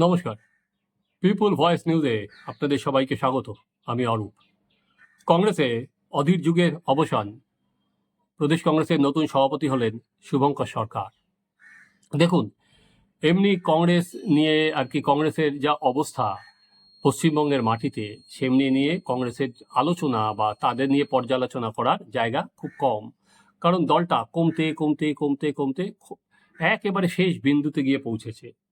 নমস্কার। পিপুল ভয়েস নিউজে আপনাদের সবাইকে স্বাগত। আমি অরূপ। কংগ্রেসে অধীর যুগের অবসান। প্রদেশ কংগ্রেসের নতুন সভাপতি হলেন শুভঙ্কর সরকার। দেখুন, এমনি কংগ্রেস নিয়ে আর কি কংগ্রেসের যা অবস্থা পশ্চিমবঙ্গের মাটিতে, সেমনি নিয়ে কংগ্রেসের আলোচনা বা তাদের নিয়ে পর্যালোচনা করার জায়গা খুব কম। কারণ দলটা কমতে কমতে কমতে কমতে, একেবারে শেষ বিন্দুতে গিয়ে পৌঁছেছে।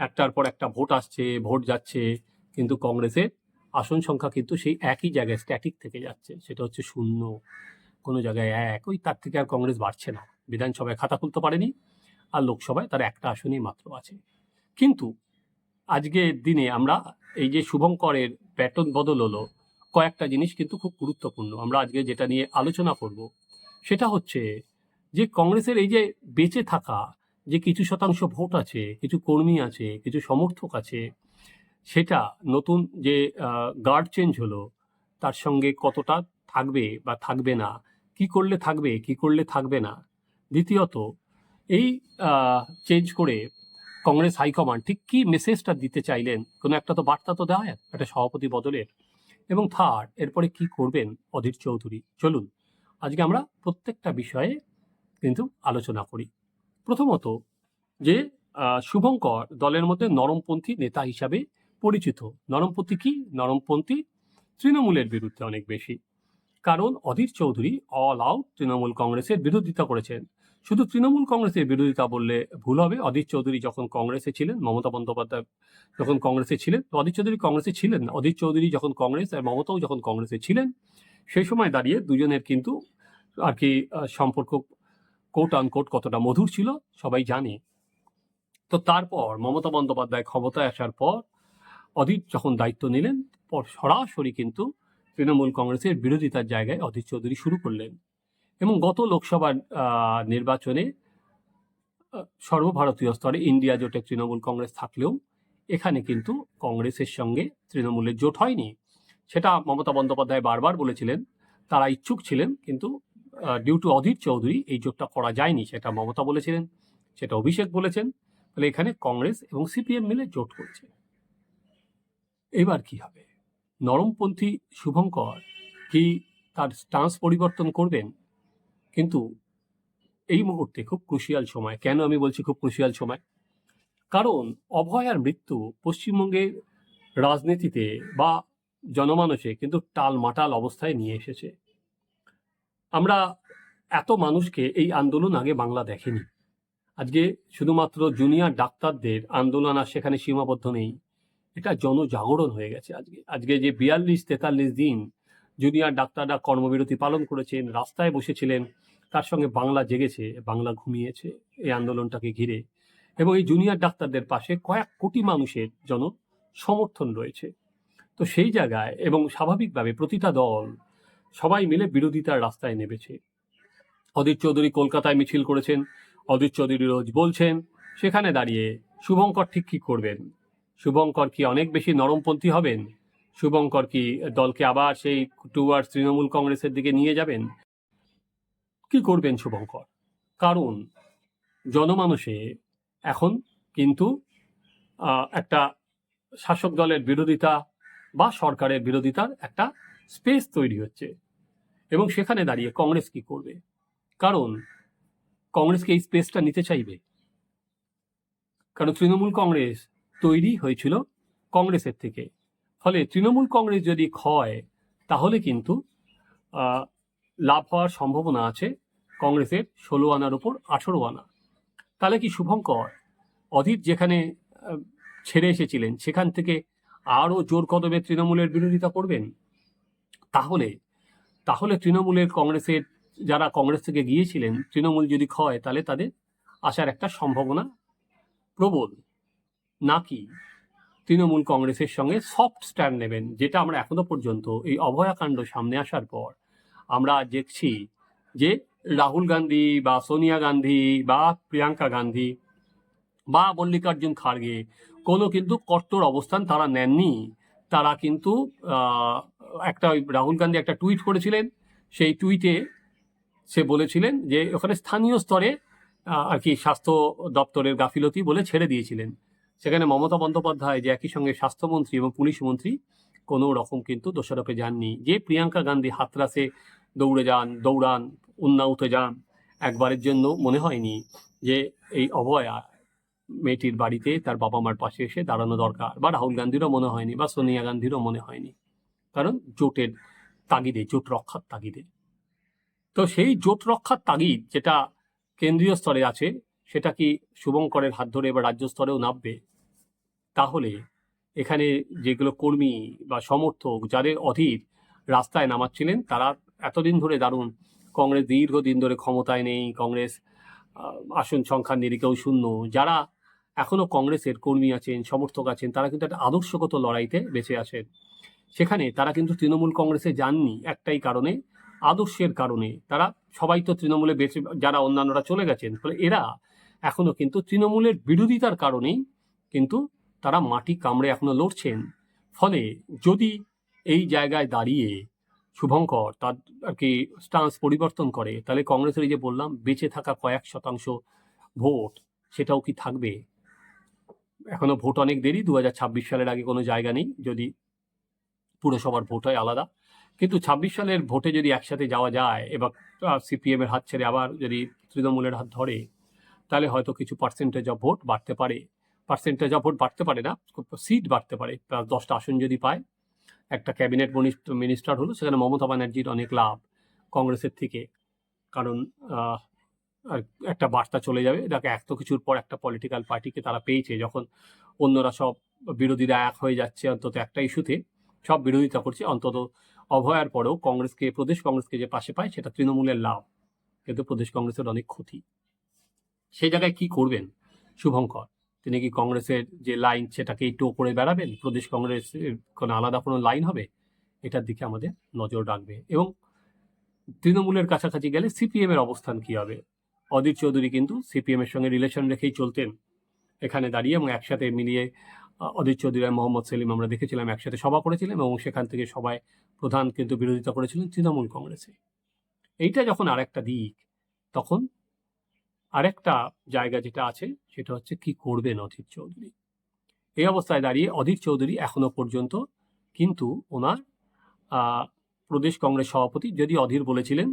একটার পর একটা ভোট আসছে, ভোট যাচ্ছে, কিন্তু কংগ্রেসের আসন সংখ্যা কিন্তু সেই একই জায়গায় স্ট্যাটিক থেকে যাচ্ছে, সেটা হচ্ছে শূন্য। কোনো জায়গায় এক, ওই তার থেকে আর কংগ্রেস বাড়ছে না। বিধানসভায় খাতা খুলতে পারেনি, আর লোকসভায় তার একটা আসনই মাত্র আছে। কিন্তু আজকের দিনে আমরা এই যে শুভঙ্করের প্যাটার্ন বদল হলো, কয়েকটা জিনিস কিন্তু খুব গুরুত্বপূর্ণ। আমরা আজকে যেটা নিয়ে আলোচনা করব, সেটা হচ্ছে যে কংগ্রেসের এই যে বেঁচে থাকা যে কিছু শতাংশ ভোট আছে, কিছু কর্মী আছে, কিছু সমর্থক আছে, সেটা নতুন যে গার্ড চেঞ্জ হলো, তার সঙ্গে কতটা থাকবে বা থাকবে না, কি করলে থাকবে, কি করলে থাকবে না। দ্বিতীয়ত, এই চেঞ্জ করে কংগ্রেস হাইকমান্ড ঠিক কি মেসেজটা দিতে চাইলেন, কোনো একটা তো বার্তা তো দেওয়া, একটা সভাপতি বদলের। এবং থার্ড এরপরে কি করবেন, অধীর চৌধুরী? চলুন, আজকে আমরা প্রত্যেকটা বিষয়ে কিন্তু আলোচনা করি। প্রথমত যে শুভঙ্কর দলের মধ্যে নরমপন্থী নেতা হিসাবে পরিচিত। নরমপন্থী কি? নরমপন্থী তৃণমূলের বিরুদ্ধে অনেক বেশি। কারণ অধীর চৌধুরী অল আউট তৃণমূল কংগ্রেসের বিরোধিতা করেছেন। শুধু তৃণমূল কংগ্রেসের বিরোধিতা বললে ভুল হবে। অধীর চৌধুরী যখন কংগ্রেসে ছিলেন, মমতা বন্দ্যোপাধ্যায় যখন কংগ্রেসে ছিলেন, তো অধীর চৌধুরী কংগ্রেসে ছিলেন না। অধীর চৌধুরী যখন কংগ্রেস আর মমতাও যখন কংগ্রেসে ছিলেন সেই সময় দাঁড়িয়ে দুজনের কিন্তু আর কি সম্পর্ক কোট আনকোট কতটা মধুর ছিল, সবাই জানে। তো তারপর মমতা বন্দ্যোপাধ্যায় ক্ষমতায় আসার পর, অধীর যখন দায়িত্ব নিলেন, পর সরাসরি কিন্তু তৃণমূল কংগ্রেসের বিরোধিতার জায়গায় অধীর চৌধুরী শুরু করলেন এবং গত লোকসভা নির্বাচনে সর্বভারতীয় স্তরে ইন্ডিয়া জোটে তৃণমূল কংগ্রেস থাকলেও এখানে কিন্তু কংগ্রেসের সঙ্গে তৃণমূলের জোট হয়নি। সেটা মমতা বন্দ্যোপাধ্যায় বারবার বলেছিলেন, তারা ইচ্ছুক ছিলেন, কিন্তু ডিউ টু অধীর চৌধুরী এই জোটটা করা যায়নি, সেটা মমতা বলেছিলেন, সেটা অভিষেক বলেছেন, তাহলে এখানে কংগ্রেস এবং সিপিএম মিলে জোট করছে। এবার কি হবে? নরমপন্থী শুভঙ্কর কি তার স্টান্স পরিবর্তন করবেন? কিন্তু এই মুহূর্তে খুব ক্রুশিয়াল সময়, কেন আমি বলছি খুব ক্রুশিয়াল সময়? কারণ অভয়ার মৃত্যু পশ্চিমবঙ্গের রাজনীতিতে বা জনমানসে কিন্তু টাল মাটাল অবস্থায় নিয়ে এসেছে। আমরা এত মানুষকে এই আন্দোলন আগে বাংলা দেখেনি। আজকে শুধুমাত্র জুনিয়র ডাক্তারদের আন্দোলন আর সেখানে সীমাবদ্ধ নেই। এটা জনজাগরণ হয়ে গেছে আজকে। আজকে যে বিয়াল্লিশ তেতাল্লিশ দিন জুনিয়র ডাক্তাররা কর্মবিরতি পালন করেছেন, রাস্তায় বসেছিলেন, তার সঙ্গে বাংলা জেগেছে, বাংলা ঘুমিয়েছে এই আন্দোলনটাকে ঘিরে। এবং এই জুনিয়র ডাক্তারদের পাশে কয়েক কোটি মানুষের জন সমর্থন রয়েছে। তো সেই জায়গায় এবং স্বাভাবিকভাবে প্রতিটা দল সবাই মিলে বিরোধিতার রাস্তায় নেমেছে। অধীর চৌধুরী কলকাতায় মিছিল করেছেন, অধীর চৌধুরী রোজ বলছেন, সেখানে দাঁড়িয়ে শুভঙ্কর ঠিক কি করবেন? শুভঙ্কর কি অনেক বেশি নরমপন্থী হবেন? শুভঙ্কর কি দলকে আবার সেই টুয়ার্ডস তৃণমূল কংগ্রেসের দিকে নিয়ে যাবেন? কি করবেন শুভঙ্কর? কারণ জনমানসে এখন কিন্তু একটা শাসক দলের বিরোধিতা বা সরকারের বিরোধিতার একটা স্পেস তৈরি হচ্ছে। এবং সেখানে দাঁড়িয়ে কংগ্রেস কি করবে? কারণ কংগ্রেসকে এই স্পেসটা নিতে চাইবে? কারণ তৃণমূল কংগ্রেস তৈরি হয়েছিল কংগ্রেসের থেকে। ফলে তৃণমূল কংগ্রেস যদি ক্ষয়, তাহলে কিন্তু লাভ হওয়ার সম্ভাবনা আছে কংগ্রেসের ষোলো আনার উপর আঠেরো আনা। তাহলে কি শুভঙ্কর? অধীর যেখানে ছেড়ে এসেছিলেন, সেখান থেকে আরও জোর কদমে তৃণমূলের বিরোধিতা করবেন? তাহলে তাহলে তৃণমূলের কংগ্রেসের যারা কংগ্রেস থেকে গিয়েছিলেন, তৃণমূল যদি ক্ষয় তাহলে তাদের আসার একটা সম্ভাবনা প্রবল। নাকি তৃণমূল কংগ্রেসের সঙ্গে সফট স্ট্যান্ড নেবেন, যেটা আমরা এখনও পর্যন্ত এই অভয়াকাণ্ড সামনে আসার পর আমরা দেখছি যে রাহুল গান্ধী বা সোনিয়া গান্ধী বা প্রিয়াঙ্কা গান্ধী বা মল্লিকার্জুন খাড়গে কোনো কিন্তু কট্টর অবস্থান তারা নেননি। তারা কিন্তু একটা রাহুল গান্ধী একটা টুইট করেছিলেন, সেই টুইটে সে বলেছিলেন যে ওখানে স্থানীয় স্তরে আর কি স্বাস্থ্য দপ্তরের গাফিলতি বলে ছেড়ে দিয়েছিলেন। সেখানে মমতা বন্দ্যোপাধ্যায় যে একই সঙ্গে স্বাস্থ্যমন্ত্রী এবং পুলিশ মন্ত্রী, কোনো রকম কিন্তু দোষারোপে যাননি। যে প্রিয়াঙ্কা গান্ধী হাতরাসে দৌড়ে যান, দৌড়ান উন্নাউতে যান, একবারের জন্য মনে হয়নি যে এই অভয়া মেয়েটির বাড়িতে তার বাবা মার পাশে এসে দাঁড়ানো দরকার, বা রাহুল গান্ধীরও মনে হয়নি, বা সোনিয়া গান্ধীরও মনে হয়নি। কারণ জোটের তাগিদে, জোট রক্ষার তাগিদে। তো সেই জোট রক্ষার তাগিদ যেটা কেন্দ্রীয় স্তরে আছে, সেটা কি শুভঙ্করের হাত ধরে বা রাজ্য স্তরেও নামবে? তাহলে এখানে যেগুলো কর্মী বা সমর্থক যাদের অধীর রাস্তায় নামাচ্ছিলেন, তারা এতদিন ধরে দারুণ কংগ্রেস দীর্ঘদিন ধরে ক্ষমতায় নেই, কংগ্রেস আসন সংখ্যার নিরিখেও শূন্য। যারা এখনও কংগ্রেসের কর্মী আছেন, সমর্থক আছেন, তারা কিন্তু একটা আদর্শগত লড়াইতে বেঁচে আছেন। সেখানে তারা কিন্তু তৃণমূল কংগ্রেসে যাননি একটাই কারণে, আদর্শের কারণে। তারা সবাই তো তৃণমূলে বেঁচে, যারা অন্যান্যরা চলে গেছেন, ফলে এরা এখনও কিন্তু তৃণমূলের বিরোধিতার কারণেই কিন্তু তারা মাটি কামড়ে এখনও লড়ছেন। ফলে যদি এই জায়গায় দাঁড়িয়ে শুভঙ্কর তার আর কি স্টান্স পরিবর্তন করে, তাহলে কংগ্রেসের যে বললাম, বেঁচে থাকা কয়েক শতাংশ ভোট সেটাও কি থাকবে? এখনও ভোট অনেক দেরি, দু হাজার ছাব্বিশ সালের আগে কোনো জায়গা নেই। যদি পুরসভার ভোট হয় আলাদা। কিন্তু ছাব্বিশ সালের ভোটে যদি একসাথে যাওয়া যায় এবার সিপিএম এর হাত ছেড়ে আবার যদি তৃণমূলের হাত ধরে, তাহলে হয়তো কিছু পার্সেন্টেজ অফ ভোট বাড়তে পারে। পার্সেন্টেজ অফ ভোট বাড়তে পারে না সিট বাড়তে পারে। প্লাস দশটা আসন যদি পায়, একটা ক্যাবিনেট মিনিস্টার হলো, সেখানে মমতা ব্যানার্জির অনেক লাভ কংগ্রেসের থেকে। কারণ একটা বার্তা চলে যাবে, দেখো এত কিছুর পর একটা পলিটিক্যাল পার্টিকে তারা পেয়েছে, যখন অন্যরা সব বিরোধীরা এক হয়ে যাচ্ছে অন্তত একটা ইস্যুতে সব বিরোধিতা করছে। অন্তত অভয়ার পরেও কংগ্রেসকে, প্রদেশ কংগ্রেসকে যে পাশে পায়, সেটা তৃণমূলের লাভ। কিন্তু প্রদেশ কংগ্রেসের অনেক ক্ষতি। সেই জায়গায় কি করবেন, শুভঙ্কর? তিনি কি কংগ্রেসের যে লাইন, সেটাকেই টো করে বেড়াবেন? প্রদেশ কংগ্রেসের কোনো আলাদা কোনো লাইন হবে? এটার দিকে আমাদের নজর রাখবে। এবং তৃণমূলের কাছাকাছি গেলে সিপিএম এর অবস্থান কি হবে? অধীর চৌধুরী কিন্তু সিপিএম এর সঙ্গে রিলেশন রেখেই চলতেন। এখানে দাঁড়িয়ে এবং একসাথে মিলিয়ে অধীর চৌধুরী মোহাম্মদ সেলিম আমরা দেখেছিলাম, একসাথে সভা করেছিলাম এবং সেখান থেকে সবাই প্রধান কিন্তু বিরোধিতা করেছিলেন তৃণমূল কংগ্রেসে। এইটা যখন আরেকটা দিক, তখন আরেকটা জায়গা যেটা আছে, সেটা হচ্ছে কি করবেন অধীর চৌধুরী? এই অবস্থায় দাঁড়িয়ে অধীর চৌধুরী এখনও পর্যন্ত কিন্তু ওনার প্রদেশ কংগ্রেস সভাপতি, যদি অধীর বলেছিলেন,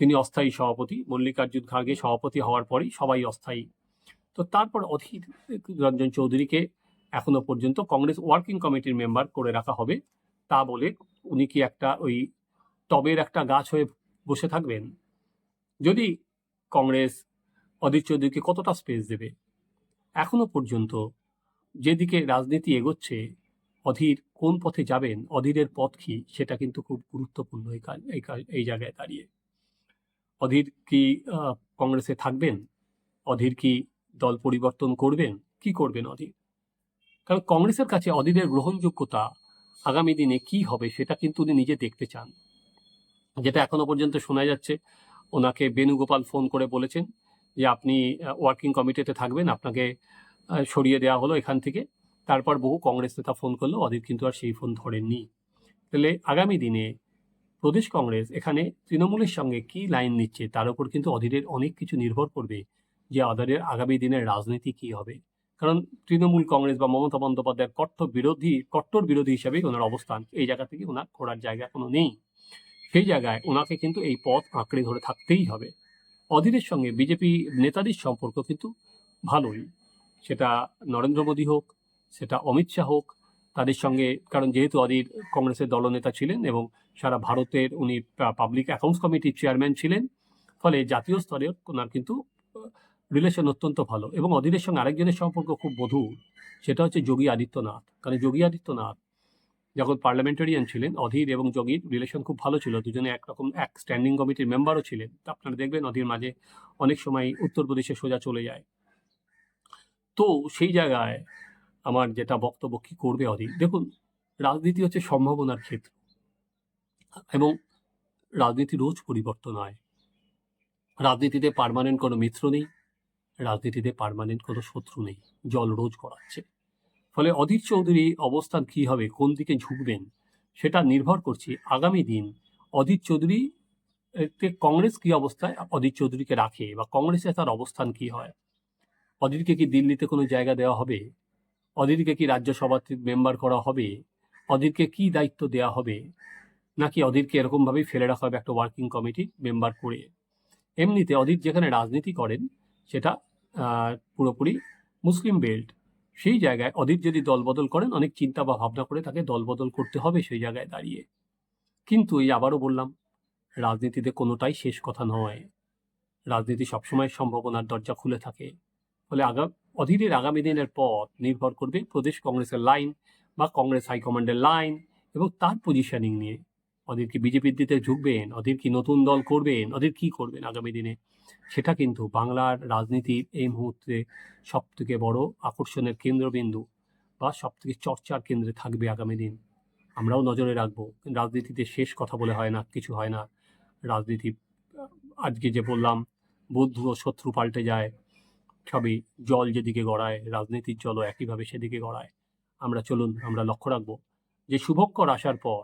তিনি অস্থায়ী সভাপতি, মল্লিকার্জুন খার্গে সভাপতি হওয়ার পরই সবাই অস্থায়ী। তো তারপর অধীর রঞ্জন চৌধুরীকে এখনও পর্যন্ত কংগ্রেস ওয়ার্কিং কমিটির মেম্বার করে রাখা হবে। তা বলে উনি কি একটা ওই টবের একটা গাছ হয়ে বসে থাকবেন? যদি কংগ্রেস অধীর চৌধুরীকে কতটা স্পেস দেবে? এখনও পর্যন্ত যেদিকে রাজনীতি এগোচ্ছে, অধীর কোন পথে যাবেন, অধীরের পথ কি, সেটা কিন্তু খুব গুরুত্বপূর্ণ এই এই জায়গায় দাঁড়িয়ে। অধীর কি কংগ্রেসে থাকবেন? অধীর কি দল পরিবর্তন করবেন? কি করবেন অধীর? কারণ কংগ্রেসের কাছে অধীরের গ্রহণযোগ্যতা আগামী দিনে কি হবে সেটা কিন্তু উনি নিজে দেখতে চান। যেটা এখনও পর্যন্ত শোনা যাচ্ছে। ওনাকে বেণুগোপাল ফোন করে বলেছেন যে, আপনি ওয়ার্কিং কমিটিতে থাকবেন, আপনাকে সরিয়ে দেওয়া হলো এখান থেকে। তারপর বহু কংগ্রেস নেতা ফোন করল অধীর কিন্তু আর সেই ফোন ধরেননি। তাহলে আগামী দিনে প্রদেশ কংগ্রেস এখানে তৃণমূলের সঙ্গে কি লাইন নিচ্ছে, তার উপর কিন্তু অধীরের অনেক কিছু নির্ভর করবে যে অধীরের আগামী দিনের রাজনীতি কি হবে। কারণ তৃণমূল কংগ্রেস বা মমতা বন্দ্যোপাধ্যায়ের কট্টর বিরোধী কট্টর বিরোধী হিসেবে ওনার অবস্থান। এই জায়গা থেকে ওনার ঘোরার জায়গা কোনো নেই। সেই জায়গায় ওনাকে কিন্তু এই পথ আঁকড়ে ধরে থাকতেই হবে। অধীরের সঙ্গে বিজেপি নেতাদের সম্পর্ক কিন্তু ভালোই। সেটা নরেন্দ্র মোদী হোক, সেটা অমিত শাহ হোক, তাদের সঙ্গে, কারণ যেহেতু অধীর কংগ্রেসের দলনেতা ছিলেন এবং সারা ভারতের উনি পাবলিক অ্যাকাউন্টস কমিটির চেয়ারম্যান ছিলেন, ফলে জাতীয় স্তরে ওনার কিন্তু রিলেশন অত্যন্ত ভালো এবং অধীরের সঙ্গে আরেকজনের সম্পর্ক খুব মধুর সেটা হচ্ছে যোগী আদিত্যনাথ। কারণ যোগী আদিত্যনাথ যখন পার্লামেন্টারিয়ান ছিলেন, অধীর এবং যোগীর রিলেশন খুব ভালো ছিল, দুজনে একরকম এক স্ট্যান্ডিং কমিটির মেম্বারও ছিলেন। আপনারা দেখবেন অধীর মাঝে অনেক সময় উত্তরপ্রদেশে সোজা চলে যায়। তো সেই জায়গায় আমার যেটা বক্তব্য, কী করবে অধীর? দেখুন, রাজনীতি হচ্ছে সম্ভাবনার ক্ষেত্র এবং রাজনীতি রোজ পরিবর্তন হয়। রাজনীতিতে পার্মানেন্ট কোনো মিত্র নেই। রাজনীতিতে পার্মানেন্ট কোনো শত্রু নেই, জল রোজ করাচ্ছে ফলে অধীর চৌধুরী অবস্থান কি হবে, কোন দিকে ঝুঁকবেন, সেটা নির্ভর করছে আগামী দিন অধীর চৌধুরী কংগ্রেস কি অবস্থায়, অধীর চৌধুরীকে রাখে বা কংগ্রেসে তার অবস্থান কি হয়? অধীরকে কি দিল্লিতে কোনো জায়গা দেওয়া হবে? অধীরকে কি রাজ্য সভাপতি মেম্বার করা হবে? অধীরকে কি দায়িত্ব দেওয়া হবে? নাকি অধীরকে এরকমভাবেই ফেলে রাখা হবে একটা ওয়ার্কিং কমিটি মেম্বার করে? এমনিতে অধীর যেখানে রাজনীতি করেন সেটা পুরোপুরি মুসলিম বেল্ট। সেই জায়গায় অধীর যদি দলবদল করেন, অনেক চিন্তা বা ভাবনা করে তাকে দলবদল করতে হবে সেই জায়গায় দাঁড়িয়ে। কিন্তু এই আবারও বললাম, রাজনীতিতে কোনোটাই শেষ কথা নয়। রাজনীতি সবসময় সম্ভাবনার দরজা খুলে থাকে। ফলে আগা, অধীরের আগামী দিনের পথ নির্ভর করবে প্রদেশ কংগ্রেসের লাইন বা কংগ্রেস হাইকমান্ডের লাইন এবং তার পজিশনিং নিয়ে। অধীর কি বিজেপির দিতে ঝুঁকবেন? অধীর কি নতুন দল করবেন? অধীর কি করবেন আগামী দিনে? সেটা কিন্তু বাংলার রাজনীতির এই মুহূর্তে সব থেকে বড় আকর্ষণের কেন্দ্রবিন্দু বা সব থেকে চর্চার কেন্দ্রে থাকবে আগামী দিন। আমরাও নজরে রাখব। রাজনীতিতে শেষ কথা বলে হয় না, কিছু হয় না। রাজনীতি, আজকে যে বললাম বন্ধু ও শত্রু পাল্টে যায়, সবই জল যেদিকে গড়ায়, রাজনীতির জলও একইভাবে সেদিকে গড়ায়। আমরা চলুন, আমরা লক্ষ্য রাখব। যে শুভক্ষর আসার পর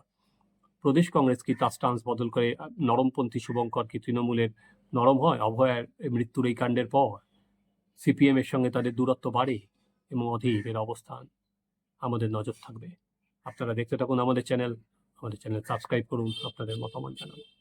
প্রদেশ কংগ্রেস কি তার স্টান্স বদল করে নরমপন্থী শুভঙ্কর কি তৃণমূলের নরম হয়? অভয়ের মৃত্যুর এই কাণ্ডের পর সিপিএম এর সঙ্গে তাদের দূরত্ব বাড়ে এবং অধীর এর অবস্থান আমাদের নজর থাকবে। আপনারা দেখতে থাকুন আমাদের চ্যানেল আমাদের চ্যানেল সাবস্ক্রাইব করুন, আপনাদের মতামত জানান।